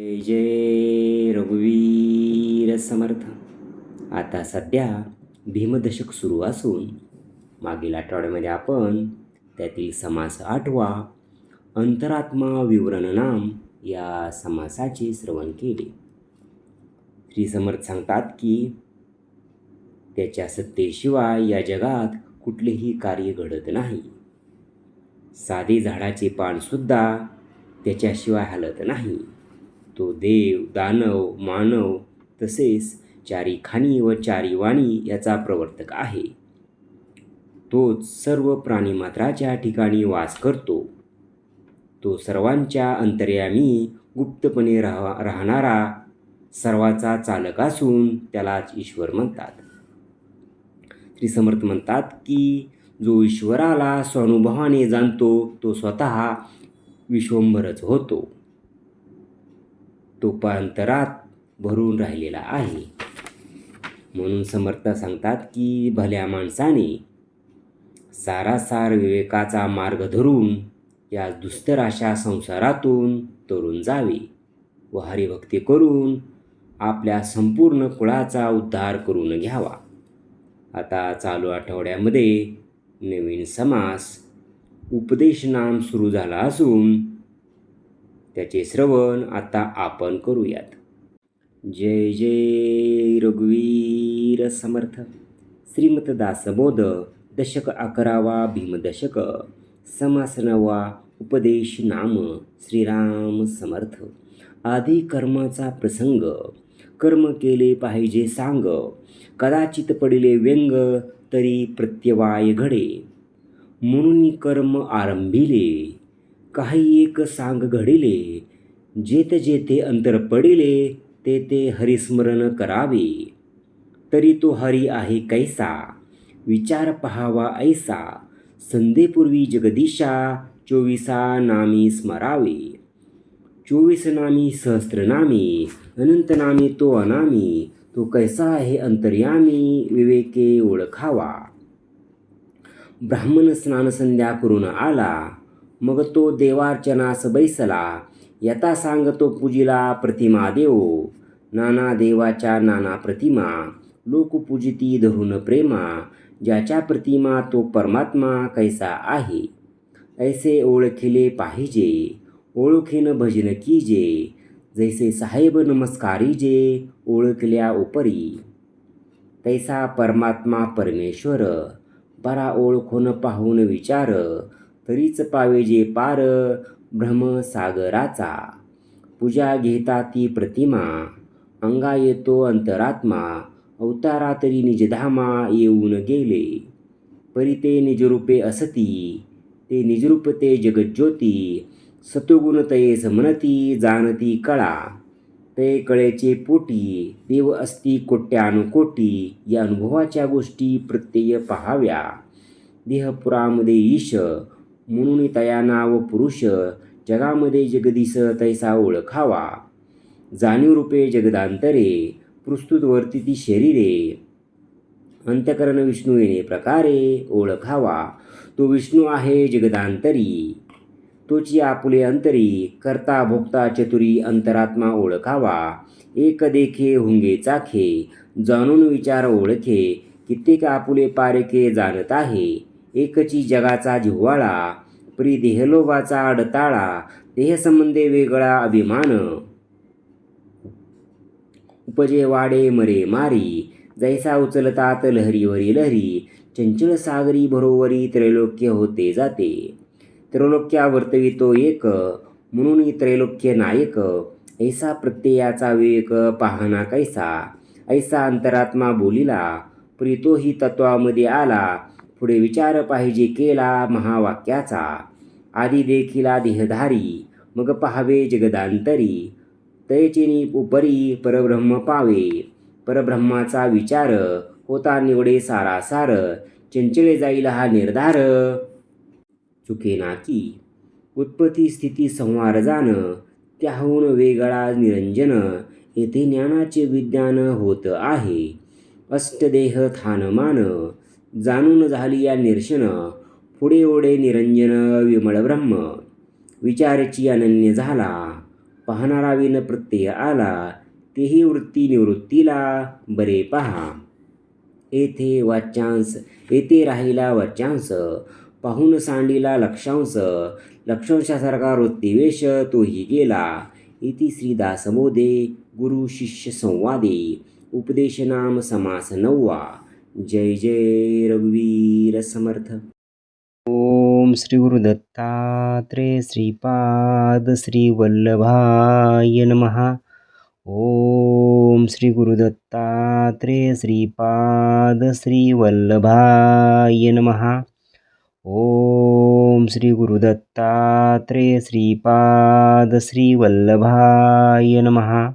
जय जय रघुवीर समर्थ. आता सध्या भीमदशक सुरू असून मागील आठवड्यामध्ये आपण त्यातील समास आठवा अंतरात्मा विवरण नाम या समासाचे श्रवण केले. श्री समर्थ सांगतात की त्याच्या सत्तेशिवाय या जगात कुठलेही कार्य घडत नाही. साधे झाडाचे पानसुद्धा त्याच्याशिवाय हलत नाही. तो देव दानव मानव तसेच चारी खाणी व चारी वाणी याचा प्रवर्तक आहे. तोच सर्व प्राणीमात्राच्या ठिकाणी वास करतो. तो सर्वांच्या अंतर्यामी गुप्तपणे राहा राहणारा सर्वाचा चालक असून त्यालाच ईश्वर म्हणतात. श्री समर्थ म्हणतात की जो ईश्वराला स्वानुभवाने जाणतो तो स्वतः विश्वंभरच होतो. तोपांतरात भरून राहिलेला आहे. म्हणून समर्थ सांगतात की भल्या माणसाने सारासार विवेकाचा मार्ग धरून या दुस्तर अशा संसारातून तरुण जावे व हरिभक्ती करून आपल्या संपूर्ण कुळाचा उद्धार करून घ्यावा. आता चालू आठवड्यामध्ये नवीन समास उपदेश नाम सुरू झाला असून त्याचे श्रवण आता आपण करूयात. जय जय रघुवीर समर्थ. श्रीमत दशक अकरावा भीमदशक. समास नवा उपदेश नाम श्रीराम समर्थ. आधी कर्माचा प्रसंग कर्म केले पाहिजे सांग. कदाचित पडिले व्यंग तरी प्रत्यवाय घडे. म्हणून कर्म आरंभिले. काही एक सांग घडिले जेथे जेथे अंतर पडिले ते ते हरिस्मरण करावे. तरी तो हरी आहे कैसा विचार पहावा ऐसा संधेपूर्वी जगदीशा चोवीसा नामी स्मरावे. चोवीस नामी सहस्त्रनामी अनंत नामी तो अनामी तो कैसा आहे अंतर्यामी विवेके ओळखावा. ब्राह्मण स्नानसंध्या करून आला मग तो देवार्चनास बैसला. यथा सांगतो पूजिला प्रतिमा देव. नाना देवाच्या नाना प्रतिमा. लोक पूजिती धरून प्रेमा. ज्याच्या प्रतिमा तो परमात्मा कैसा आहे? ऐसे ओळखिले पाहिजे. ओळखीन भजन कीजे. जैसे साहेब नमस्कारी जे ओळखल्या उपरी. तैसा परमात्मा परमेश्वर. बरा ओळखून पाहून विचार. तरीच पावे जे पार ब्रह्मसागराचा. पूजा घेता ती प्रतिमा अंगा येतो अंतरात्मा अवतारा तरी निजधामा येऊन गेले. परी ते निजरूपे असती ते निजरूप ते जगज्योती सतुगुण तयेस म्हणती जाणती कळा. ते कळेचे पोटी देव असती कोट्यानुकोटी या अनुभवाच्या गोष्टी प्रत्यय पहाव्या. देहपुरामध्ये ईश म्हणून तया नाव पुरुष जगामध्ये जगदीश तैसा ओळखावा. जाणीव रूपे जगदांतरे पृस्तुतवर्ती ती शरीरे. अंतकरण विष्णू येणे प्रकारे ओळखावा. तो विष्णू आहे जगदांतरी. तोची आपुले अंतरी करता भोगता चतुरी अंतरात्मा ओळखावा. एक देखे हुंगे चाखे जाणून विचार ओळखे कित्येक आपुले पारेके जाणत आहे. एकची जगाचा जिव्हाळा प्री देहलोभाचा अडताळा देहसंबंधे वेगळा अभिमान. उपजे वाडे मरे मारी जैसा उचलतात लहरीवरी लहरी चंचल सागरी बरोबरी त्रैलोक्य होते जाते. त्रैलोक्या वर्तवितो एक म्हणून त्रैलोक्य नायक ऐसा प्रत्ययाचा विवेक पाहना कैसा ऐसा अंतरात्मा बोलिला प्रीतो ही तत्वामध्ये आला पुढे विचार पाहिजे केला महावाक्याचा. आधी देखिला देहधारी मग पहावे जगदांतरी. तयचिनी उपरी परब्रह्म पावे. परब्रह्माचा विचार होता निवडे सारासार. चंचले जाईल हा निर्धार. चुके नाकी उत्पत्ती स्थिती संवार जाण. त्याहून वेगळा निरंजन. येथे ज्ञानाचे विज्ञान होत आहे. अष्टदेह थानमान. जाणून झाली या निर्शन. पुढे ओढे निरंजन विमळ ब्रह्म. विचारची अनन्य झाला. पाहणारा विन प्रत्यय आला. तेही वृत्ती निवृत्तीला. बरे पहा. येथे वाच्यांश येथे राहिला वाच्यांश. पाहून सांडीला लक्षांश. लक्षांशासारखा वृत्तिवेश तोही गेला. इति श्रीदासमोदे गुरु शिष्य संवादे. उपदेशनाम समास नववा. जय जय रघुवीर समर्थ। ओम श्री गुरुदत्तात्रेय श्रीपाद श्री वल्लभाय नमः। ओम श्री गुरुदत्तात्रेय श्रीपाद श्री वल्लभाय ओम श्री गुरुदत्तात्रेय श्रीपाद श्री वल्लभाय नमः।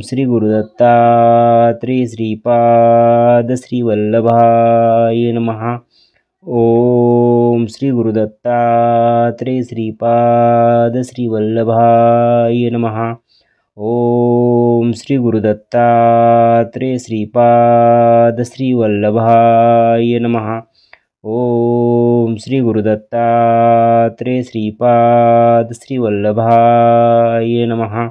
श्री गुरुदत्तात्रेय श्रीपाद श्रीवल्लभाय नमः। ओम श्री गुरुदत्तात्रे श्रीपाद श्रीवल्लभाय नमः। ओम श्री गुरुदत्तात्रे श्रीपाद श्रीवल्लभाय नमः। ओम श्री गुरुदत्तात्रे श्रीपाद श्रीवल्लभाय नमः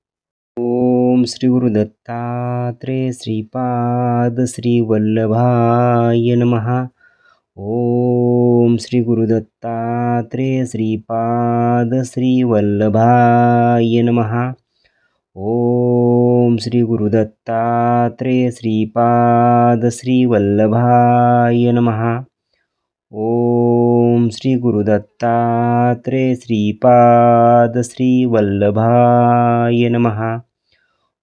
ओम श्री गुरुदत्तात्रेय श्रीपाद श्रीवल्लभाय नमः। ओम श्री गुरुदत्तात्रेय श्रीपाद श्रीवल्लभाय नमः। ओम श्री श्रीपाद श्रीवल्लभाय नमः। ओम श्री श्रीपाद श्रीवल्लभाय नमः।